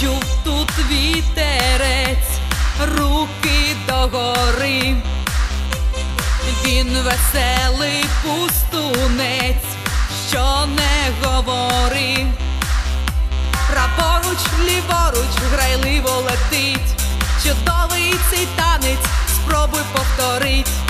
чув тут вітерець, руки догори. Він веселий пустунець, що не говори. Праворуч, ліворуч, грайливо летить. Чудовий цей танець, спробуй повторить.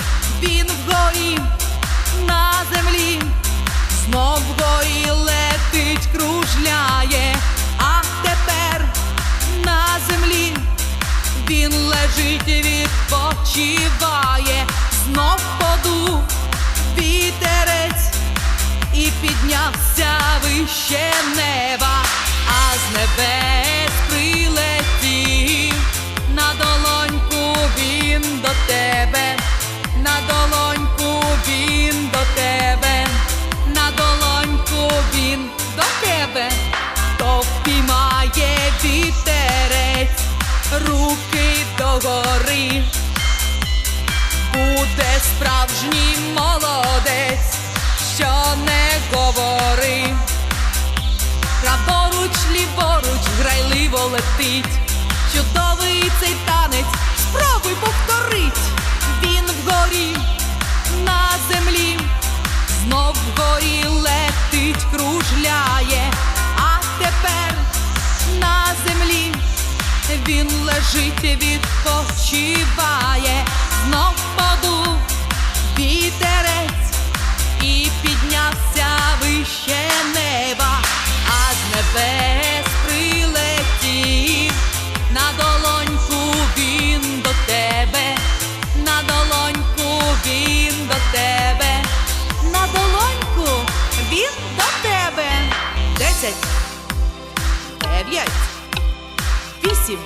Небес прилетів. На долоньку він до тебе, на долоньку він до тебе, на долоньку він до тебе, то впіймає вітерець, руки догори. Буде справжній молодець, що лежить, відпочиває, знов подув вітерець і піднявся вище неба, а з небес прилетів. На долоньку він до тебе, на долоньку він до тебе, на долоньку він до тебе. Десять, дев'ять вісім,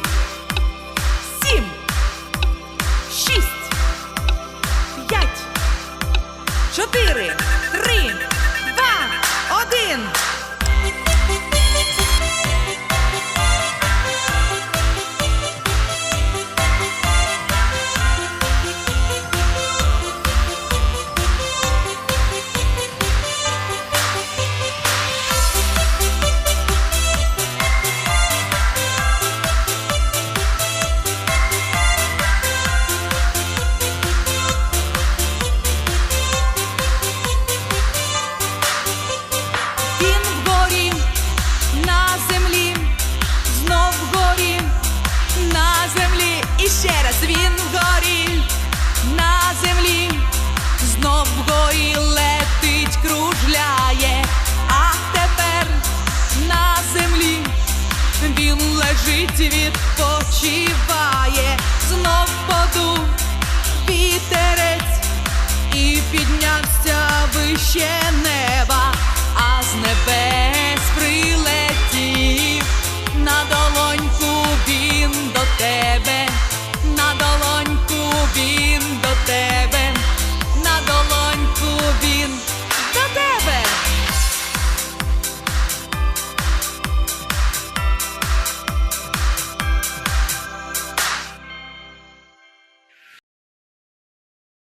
лежить, відпочиває, знов подув вітерець і піднявся вище неба, а з небес.